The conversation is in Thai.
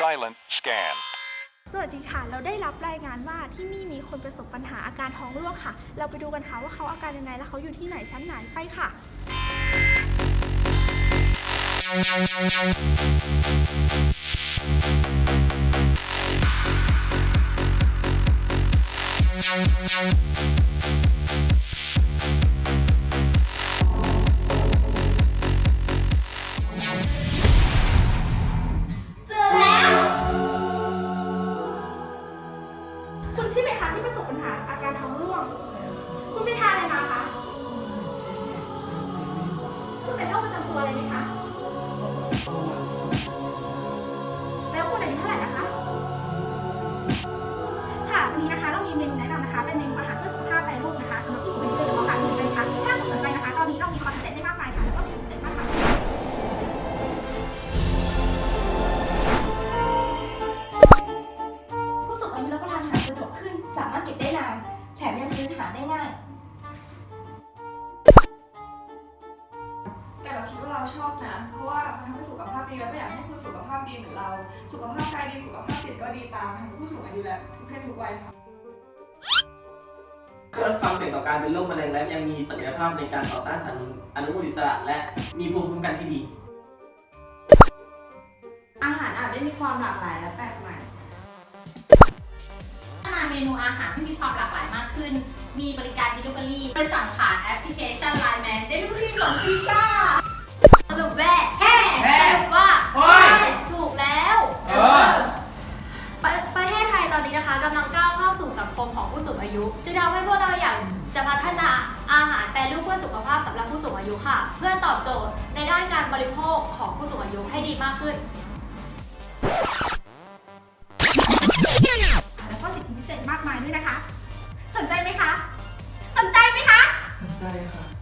Silent scan. สวัสดีค่ะ เราได้รับรายงานว่าที่นี่มีคนประสบปัญหาอาการท้องร่วงค่ะ เราไปดูกันค่ะว่าเขาอาการยังไง และเขาอยู่ที่ไหนชั้นไหนไปค่ะเจ ตัวอะไรไหมคะ แล้วคุณอายุเท่าไหร่นะคะ ค่ะวันนี้นะคะเรามีเมนูแนะนำนะคะ เป็นเมนูอาหารเพื่อสุขภาพแปรรูปนะคะสำหรับผู้สูงอายุโดยเฉพาะค่ะสนใจไหมคะถ้าคุณสนใจนะคะ ตอนนี้เรามีคอนเซ็ปต์ให้มากมายค่ะแล้วก็สินพิเศษมากมายค่ะผู้สูงอายุรับประทานอาหารสะดวกขึ้น สามารถเก็บได้นาน แถมยังซื้อหาได้ง่าย ชอบนะ เพราะว่ามันทำให้สุขภาพดีแล้วก็อยากให้คุณสุขภาพดีเหมือนเรา สุขภาพกายดีสุขภาพจิตก็ดีตามทั้งผู้สูงอายุและทุกเพศทุกวัยค่ะลดความเสี่ยงต่อการเป็นโรคมะเร็งและยังมีศักยภาพในการต่อต้านสารอนุมูลอิสระ และมีภูมิคุ้มกันที่ดี อาหารอาจได้มีความหลากหลายและแปลกใหม่พัฒนาเมนูอาหารให้มีความหลากหลายมากขึ้น มีบริการ Delivery โดยสั่งผ่านแอปพลิเคชัน Line Man Delivery ส่งฟรีจ้า สรุปแว่แฮ่ แฮ่ สรุปว่า โอ้ย ถูกแล้ว เออ ประประเทศไทยตอนนี้ นะคะกำลังก้าวเข้าสู่สังคมของผู้สูงอายุจึงทำให้พวกเราอยากจะพัฒนาอาหารแปรรูปเพื่อสุขภาพสำหรับผู้สูงอายุค่ะ เพื่อตอบโจทย์ในด้านการบริโภคของผู้สูงอายุให้ดีมากขึ้น แล้วก็สิทธิพิเศษมากมายด้วยนะคะ สนใจไหมคะ สนใจไหมคะ สนใจค่ะ